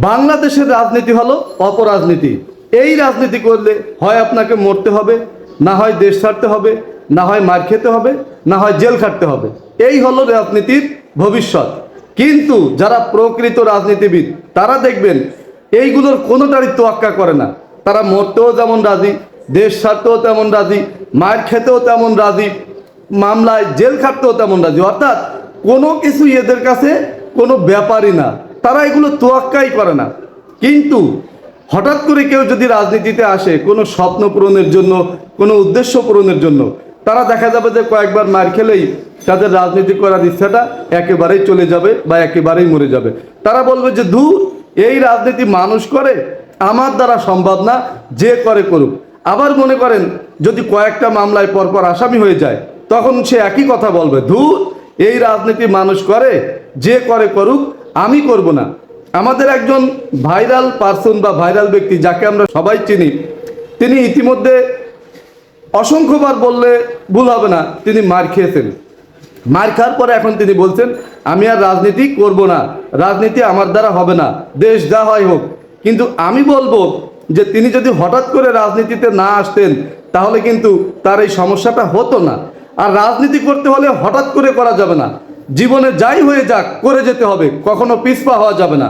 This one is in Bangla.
বাংলাদেশের রাজনীতি হলো অপরাজনীতি। এই রাজনীতি করলে হয় আপনাকে মরতে হবে, না হয় দেশ ছাড়তে হবে, না হয় মার খেতে হবে, না হয় জেল খাটতে হবে। এই হলো রাজনীতির ভবিষ্যৎ। কিন্তু যারা প্রকৃত রাজনীতিবিদ, তারা দেখবেন এইগুলোর কোনোটারই তোয়াক্কা করে না। তারা মরতেও যেমন রাজি, দেশ ছাড়তেও তেমন রাজি, মার খেতেও তেমন রাজি, মামলায় জেল খাটতেও তেমন রাজি। অর্থাৎ কোনো কিছু এদের কাছে কোনো ব্যাপারই না। তারা এগুলো তোয়াক্কাই করে না। কিন্তু হঠাৎ করে কেউ যদি রাজনীতিতে আসে, কোনো স্বপ্ন পূরণের জন্য, কোনো উদ্দেশ্য পূরণের জন্য, তারা দেখা যাবে যে কয়েকবার মার খেলেই তাদের রাজনীতি করার ইচ্ছাটা একেবারেই চলে যাবে বা একেবারেই মরে যাবে। তারা বলবে যে দূর এই রাজনীতি মানুষ করে, আমার দ্বারা সম্ভব না, যে করে করুক। আবার মনে করেন, যদি কয়েকটা মামলায় পরপর আসামি হয়ে যায়, তখন সে একই কথা বলবে, ধূর, এই রাজনীতি মানুষ করে, যে করে করুক আমি করব না। আমাদের একজন ভাইরাল পার্সন বা ভাইরাল ব্যক্তি যাকে আমরা সবাই চিনি, তিনি ইতিমধ্যে অসংখ্যবার বললে ভুল হবে না, তিনি মার খেয়েছেন। মার খাওয়ার পরে এখন তিনি বলছেন, আমি আর রাজনীতি করব না, রাজনীতি আমার দ্বারা হবে না, দেশ যা হয় হোক। কিন্তু আমি বলব যে তিনি যদি হঠাৎ করে রাজনীতিতে না আসতেন, তাহলে কিন্তু তার এই সমস্যাটা হতো না। আর রাজনীতি করতে হলে হঠাৎ করে করা যাবে না। জীবনে যাই হয়ে যাক করে যেতে হবে কখনো পিছপা হওয়া যাবে না।